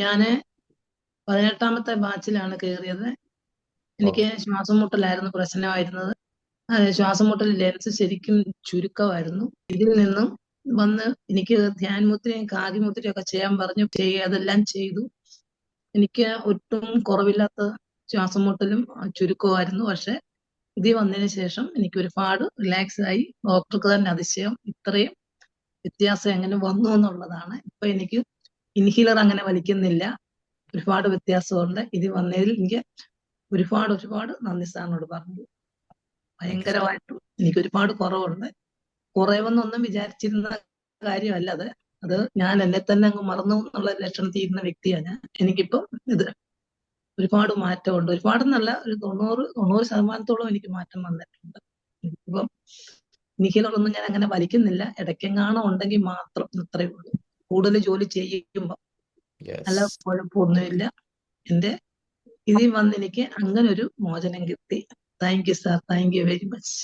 ഞാൻ പതിനെട്ടാമത്തെ ബാച്ചിലാണ് കയറിയത് എനിക്ക് ശ്വാസം മുട്ടലായിരുന്നു പ്രശ്നമായിരുന്നത്. ശ്വാസം മുട്ടൽ ലെൻസ് ശരിക്കും ചുരുക്കമായിരുന്നു. ഇതിൽ നിന്നും വന്ന് എനിക്ക് ധ്യാൻമുദ്രയും കാതിമുദ്രയും ഒക്കെ ചെയ്യാൻ പറഞ്ഞു. ചെയ്യുക അതെല്ലാം ചെയ്തു. എനിക്ക് ഒട്ടും കുറവില്ലാത്ത ശ്വാസം മുട്ടലും ചുരുക്കമായിരുന്നു പക്ഷെ ഇതിൽ വന്നതിന് ശേഷം എനിക്ക് ഒരുപാട് റിലാക്സ് ആയി. ഡോക്ടർക്ക് തന്നെ അതിശയം ഇത്രയും വ്യത്യാസം എങ്ങനെ വന്നു എന്നുള്ളതാണ്. ഇപ്പൊ എനിക്ക് ഇൻഹീലർ അങ്ങനെ വലിക്കുന്നില്ല. ഒരുപാട് വ്യത്യാസമുണ്ട്. ഇത് വന്നതിൽ എനിക്ക് ഒരുപാട് ഒരുപാട് നന്ദി സാറിനോട് പറഞ്ഞു. ഭയങ്കരമായിട്ട് എനിക്ക് ഒരുപാട് കുറവുണ്ട്. കുറവെന്നൊന്നും വിചാരിച്ചിരുന്ന കാര്യമല്ല അത്. അത് ഞാൻ എന്നെ തന്നെ അങ്ങ് മറന്നു എന്നുള്ള ലക്ഷണത്തിൽ ഇരുന്ന വ്യക്തിയാണ്. ഞാൻ എനിക്കിപ്പം ഇത് ഒരുപാട് മാറ്റമുണ്ട്. ഒരുപാട് നല്ല ഒരു തൊണ്ണൂറ് തൊണ്ണൂറ് ശതമാനത്തോളം എനിക്ക് മാറ്റം വന്നിട്ടുണ്ട്. ഇപ്പം ഇൻഹീലറൊന്നും ഞാൻ അങ്ങനെ വലിക്കുന്നില്ല. ഇടയ്ക്കെങ്ങാണോ ഉണ്ടെങ്കിൽ മാത്രം അത്രേ ഉള്ളൂ. കൂടുതൽ ജോലി ചെയ്യുമ്പോൾ നല്ല കുഴപ്പമൊന്നുമില്ല. എന്റെ ഇതിൽ വന്ന് എനിക്ക് അങ്ങനെ ഒരു മോചനം കിട്ടി. Thank you sir thank you very much